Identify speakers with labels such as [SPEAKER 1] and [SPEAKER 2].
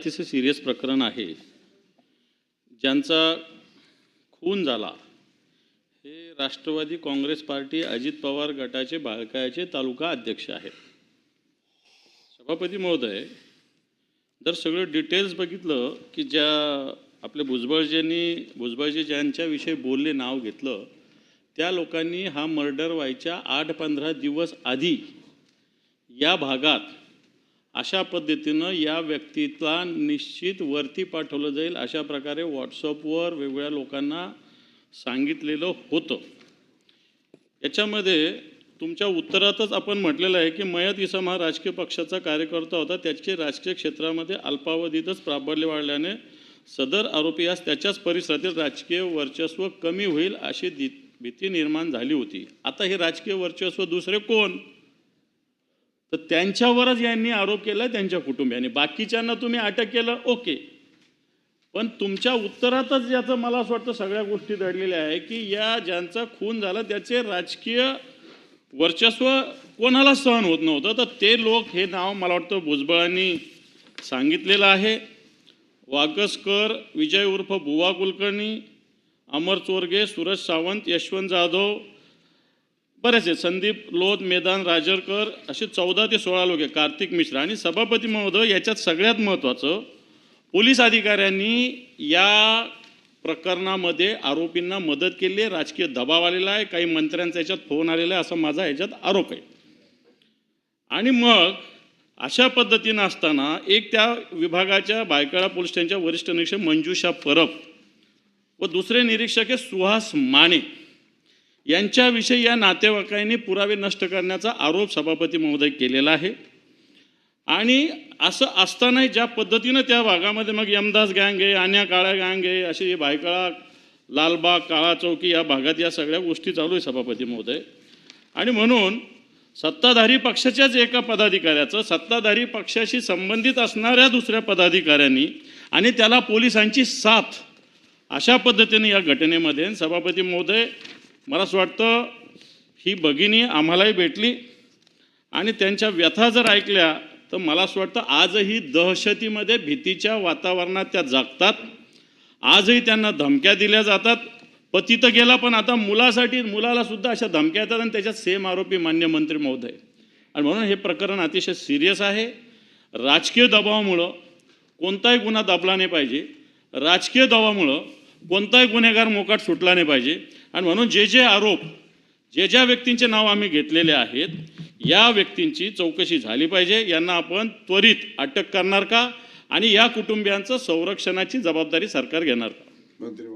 [SPEAKER 1] अतिशय सिरियस प्रकरण आहे ज्यांचा खून झाला हे राष्ट्रवादी काँग्रेस पार्टी अजित पवार गटाचे बाळकायाचे तालुका अध्यक्ष आहेत. सभापती महोदय जर सगळं डिटेल्स बघितलं की ज्या आपल्या भुजबळजींनी भुजबळजी ज्यांच्याविषयी बोलले नाव घेतलं त्या लोकांनी हा मर्डर व्हायच्या आठ पंधरा दिवस आधी या भागात अशा पद्धतीनं या व्यक्तीला निश्चित वरती पाठवलं जाईल अशा प्रकारे व्हॉट्सअपवर वेगवेगळ्या लोकांना सांगितलेलं होतं. याच्यामध्ये तुमच्या उत्तरातच आपण म्हटलेलं आहे की मयत इसम हा राजकीय पक्षाचा कार्यकर्ता होता. त्याचे राजकीय क्षेत्रामध्ये अल्पावधीतच प्राबल्य वाढल्याने सदर आरोपीयास त्याच्याच परिसरातील राजकीय वर्चस्व कमी होईल अशी भीती निर्माण झाली होती. आता हे राजकीय वर्चस्व दुसरे कोण? तर त्यांच्यावरच यांनी आरोप केला त्यांच्या कुटुंबियांनी. बाकीच्यांना तुम्ही अटक केलं ओके. पण तुमच्या उत्तरातच याचं मला असं वाटतं सगळ्या गोष्टी दडलेल्या आहे की या ज्यांचा खून झाला त्याचे राजकीय वर्चस्व कोणाला सहन होत नव्हतं. तर ते लोक हे नाव मला वाटतं भुजबळांनी सांगितलेलं आहे. वाकसकर विजय उर्फ बुवा कुलकर्णी अमर चोरगे सूरज सावंत यशवंत जाधव बरेच आहेत. संदीप लोध मैदान राजरकर असे चौदा ते सोळा लोक आहे कार्तिक मिश्रा आणि सभापती महोदय याच्यात सगळ्यात महत्त्वाचं पोलीस अधिकाऱ्यांनी या प्रकरणामध्ये आरोपींना मदत केली आहे. राजकीय दबाव आलेला आहे. काही मंत्र्यांचा याच्यात फोन आलेला आहे असा माझा याच्यात आरोप आहे. आणि मग अशा पद्धतीनं असताना एक त्या विभागाच्या बायकळा पोलीस स्टेशनच्या वरिष्ठ निरीक्षक मंजुषा परब व दुसरे निरीक्षक आहे सुहास माने. यांच्याविषयी या नातेवाईकांनी पुरावे नष्ट करण्याचा आरोप सभापती महोदय केलेला आहे. आणि असं असतानाही ज्या पद्धतीनं त्या भागामध्ये मग यमदास गँग आहे आण्या काळ्या गँग आहे अशी भायकळा लालबाग काळा चौकी या भागात या सगळ्या गोष्टी चालू आहे सभापती महोदय. आणि म्हणून सत्ताधारी पक्षाच्याच एका पदाधिकाऱ्याचं सत्ताधारी पक्षाशी संबंधित असणाऱ्या दुसऱ्या पदाधिकाऱ्यांनी आणि त्याला पोलिसांची साथ अशा पद्धतीने या घटनेमध्ये सभापती महोदय मला असं वाटतं ही भगिनी आम्हालाही भेटली आणि त्यांच्या व्यथा जर ऐकल्या तर मला असं वाटतं आजही दहशतीमध्ये भीतीच्या वातावरणात त्या जगतात. आजही त्यांना धमक्या दिल्या जातात. पती तर गेला पण आता मुलासाठी मुलाला सुद्धा अशा धमक्या येतात आणि त्याच्यात सेम आरोपी मान्य मंत्री महोदय. आणि म्हणून हे प्रकरण अतिशय सिरियस आहे. राजकीय दबावामुळं कोणताही गुन्हा दाबला नाही पाहिजे. राजकीय दबावामुळं कोणताही गुन्हेगार मोकाट सुटला नाही पाहिजे. आणि म्हणून जे जे आरोप जे ज्या व्यक्तींचे नाव आम्ही घेतलेले आहेत या व्यक्तींची चौकशी झाली पाहिजे. यांना आपण त्वरित अटक करणार का? आणि या कुटुंबियांचं संरक्षणाची जबाबदारी सरकार घेणार का?
[SPEAKER 2] मंत्री